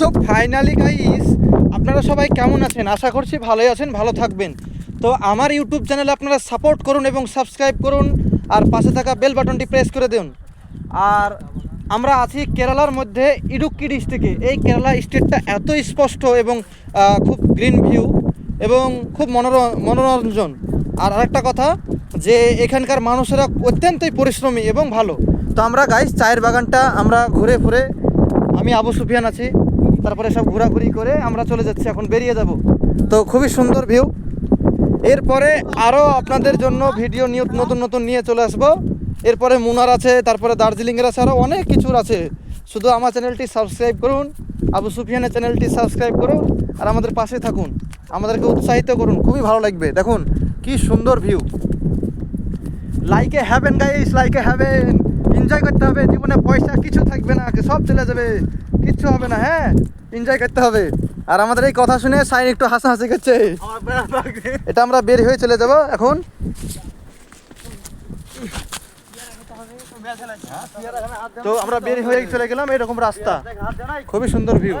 তো finally guys আপনারা সবাই কেমন আছেন? আশা করছি ভালোই আছেন, ভালো থাকবেন। তো আমার ইউটিউব চ্যানেলে আপনারা সাপোর্ট করুন এবং সাবস্ক্রাইব করুন, আর পাশে থাকা বেল বাটনটি প্রেস করে দিন। আর আমরা আছি কেরালার মধ্যে ইডুক্কি ডিস্ট্রিক্টে এই কেরালা স্টেটটা এত স্পষ্ট এবং খুব গ্রিন ভিউ এবং খুব মনোর, মনোরঞ্জন। আর আরেকটা কথা, যে এখানকার মানুষেরা অত্যন্তই পরিশ্রমী এবং ভালো। তো আমরা গাইস চায়ের বাগানটা আমরা ঘুরে ঘুরে আমি আবু সুফিয়ান আছি। তারপরে সব ঘোরাঘুরি করে আমরা চলে যাচ্ছি, এখন বেরিয়ে যাব। তো খুবই সুন্দর ভিউ এরপরে আরও আপনাদের জন্য ভিডিও নিয়ে নতুন নতুন নিয়ে চলে আসব। এরপরে মুনার আছে, তারপরে দার্জিলিংয়ের আছে আরও অনেক কিছুর আছে। শুধু আমার চ্যানেলটি সাবস্ক্রাইব করুন, আবু সুফিয়ানের চ্যানেলটি সাবস্ক্রাইব করুন, আর আমাদের পাশে থাকুন। আমাদেরকে উৎসাহিত করুন, খুবই ভালো লাগবে। দেখুন, কি সুন্দর view like a heaven guys like a heaven enjoy করতে যাবে, জীবনে পয়সা, কিছু থাকবে না সব চলে যাবে, কিচ্ছু হবে না হ্যাঁ? এনজয় করতে হবে। আর আমাদের এই কথা শুনে সাইন একটু হাসাহাসি করছে। এটা আমরা বের হয়ে চলে যাব এখন। তো আমরা বের হয়ে চলে গেলাম, এরকম রাস্তা। খুবই সুন্দর ভিউ